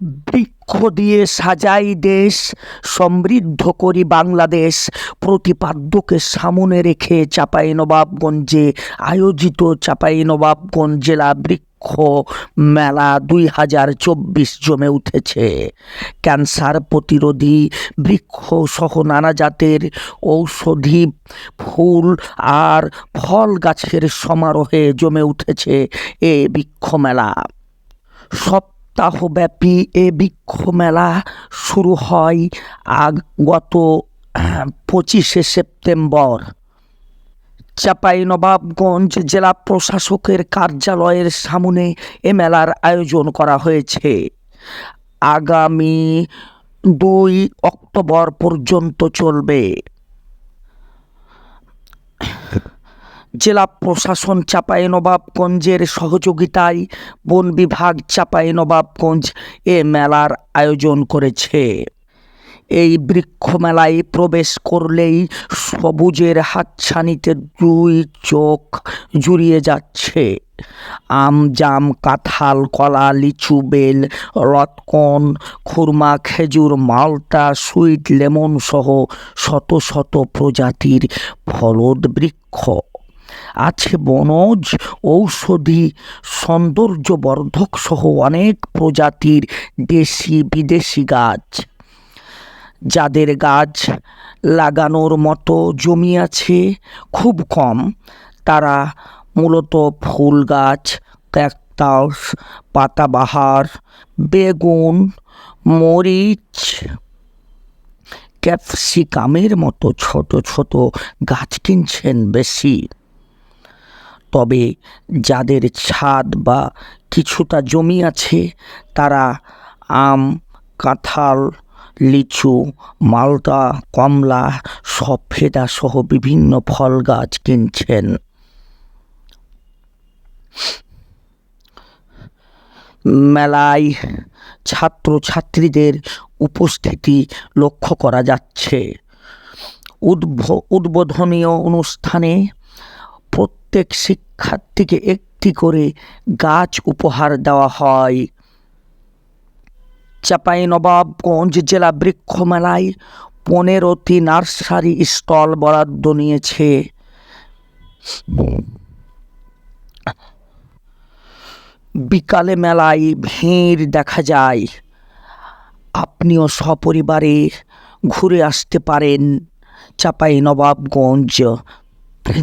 বৃক্ষ দিয়ে সাজাই দেশ, সমৃদ্ধ করি বাংলাদেশ। প্রতিপাদ্যকে সামনে রেখে চাপাই নবাবগঞ্জে আয়োজিত চাপাই নবাবগঞ্জ জেলা বৃক্ষ মেলা দুই হাজার চব্বিশ জমে উঠেছে। ক্যান্সার প্রতিরোধী বৃক্ষ সহ নানা জাতের ঔষধি ফুল আর ফল গাছের সমারোহে জমে উঠেছে এ বৃক্ষ মেলা। সপ্তাহব্যাপী এ বৃক্ষ মেলা শুরু হয় আগ গত পঁচিশে সেপ্টেম্বর। চাপাই নবাবগঞ্জ জেলা প্রশাসকের কার্যালয়ের সামনে এ মেলার আয়োজন করা হয়েছে। আগামী দুই অক্টোবর পর্যন্ত চলবে। জেলা প্রশাসন চাপাই নবাবগঞ্জের সহযোগিতায় বন বিভাগ চাপাই নবাবগঞ্জ এ মেলার আয়োজন করেছে। এই বৃক্ষমেলায় প্রবেশ করলেই সবুজের হাতছানিতে দুই চোখ জুড়িয়ে যাচ্ছে। আম, জাম, কাঁঠাল, কলা, লিচু, বেল, রতকন, খুরমা, খেজুর, মালটা, সুইট, লেমন সহ শত শত প্রজাতির ফলদ বৃক্ষ। আছে বনজ, ঔষধি সৌন্দর্যবর্ধক সহ অনেক প্রজাতির দেশি বিদেশি গাছ। যাদের গাছ লাগানোর মতো জমি আছে খুব কম। তারা মূলত ফুল গাছ, ক্যাকটাস, পাতাবাহার, বেগুন, মরিচ, ক্যাপসিকামের মতো ছোট ছোট গাছ কিনছেন বেশি। তবে যাদের ছাদ বা কিছুটা জমি আছে, তারা আম, কাঁঠাল, লিচু মালটা কমলা সফেদা সহ বিভিন্ন ফল গাছ কিনছেন। মেলায় ছাত্রছাত্রীদের উপস্থিতি লক্ষ্য করা যাচ্ছে। উদ্বোধনীয় অনুষ্ঠানে প্রত্যেক শিক্ষার্থীকে একটি করে গাছ উপহার দেওয়া হয়। চাপাই নবাবগঞ্জ জেলা বৃক্ষমেলায় পনেরোটি নার্সারি স্টল বরাদ্দ নিয়েছে। বিকালে মেলায় ভিড় দেখা যায়। আপনিও সপরিবারে ঘুরে আসতে পারেন চাপাই নবাবগঞ্জ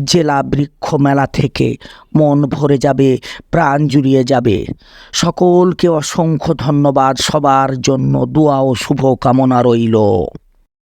জেলা বৃক্ষ মেলা থেকে মন ভরে যাবে, প্রাণ জুড়িয়ে যাবে। সকলকে অসংখ্য ধন্যবাদ, সবার জন্য দোয়া ও শুভ কামনা রইল।